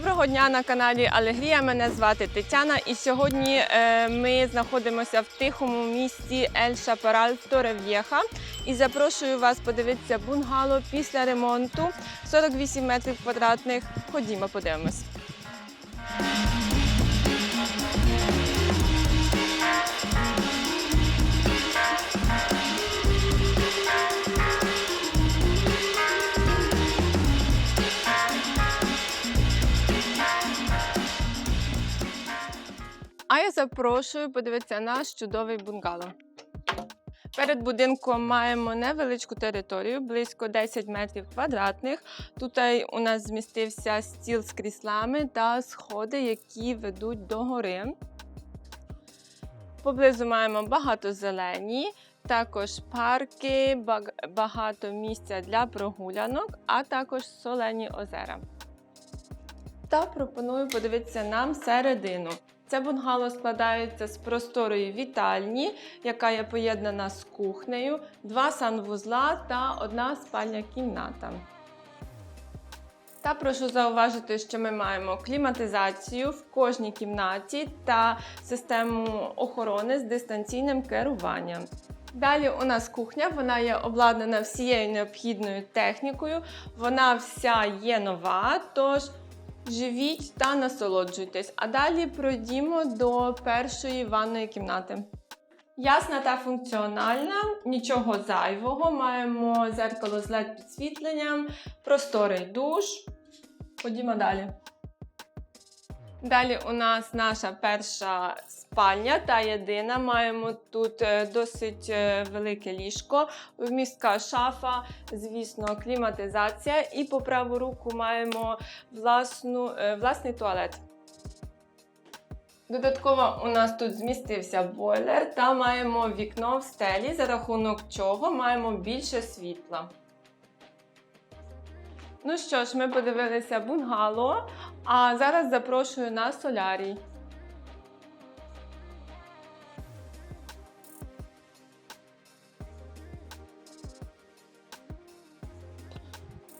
Доброго дня на каналі Алегрія. Мене звати Тетяна, і сьогодні е, ми знаходимося в тихому місті Ель Шапараль Торев'єха. І запрошую вас подивитися бунгало після ремонту 48 метрів квадратних. Ходімо, подивимось. А я запрошую подивитися наш чудовий бунгало. Перед будинком маємо невеличку територію, близько 10 метрів квадратних. Тут у нас змістився стіл з кріслами та сходи, які ведуть до гори. Поблизу маємо багато зелені, також парки, багато місця для прогулянок, а також солені озера. Та пропоную подивитися нам середину. Це бунгало складається з просторої вітальні, яка є поєднана з кухнею, два санвузла та одна спальня кімната. Та прошу зауважити, що ми маємо кліматизацію в кожній кімнаті та систему охорони з дистанційним керуванням. Далі у нас кухня, вона є обладнана всією необхідною технікою. Вона вся є нова, тож живіть та насолоджуйтесь. А далі пройдімо до першої ванної кімнати. Ясна та функціональна, нічого зайвого. Маємо зеркало з led підсвітленням, просторий душ. Ходімо далі. Далі у нас наша перша спальня та єдина. Маємо тут е, досить е, велике ліжко, вмістка шафа, звісно, кліматизація. І по праву руку маємо власну, е, власний туалет. Додатково у нас тут змістився бойлер та маємо вікно в стелі, за рахунок чого маємо більше світла. Ну що ж, ми подивилися бунгало, а зараз запрошую на солярій.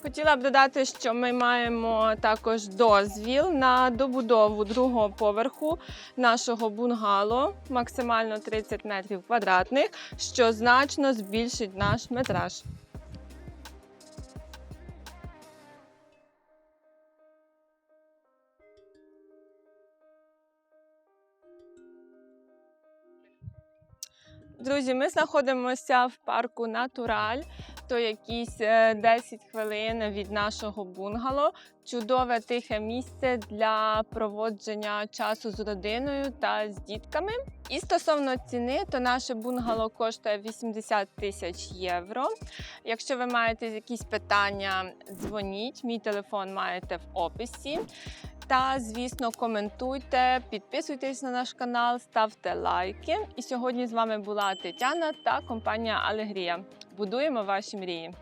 Хотіла б додати, що ми маємо також дозвіл на добудову другого поверху нашого бунгало, максимально 30 метрів квадратних, що значно збільшить наш метраж. Друзі, ми знаходимося в парку Натураль, то якісь е, 10 хвилин від нашого бунгало. Чудове тихе місце для проводження часу з родиною та з дітками. І стосовно ціни, то наше бунгало коштує 80 тисяч євро. Якщо ви маєте якісь питання, дзвоніть. Мій телефон маєте в описі. Та, звісно, коментуйте, підписуйтесь на наш канал, ставте лайки. І сьогодні з вами була Тетяна та компанія Алегрія. Будуємо ваші мрії.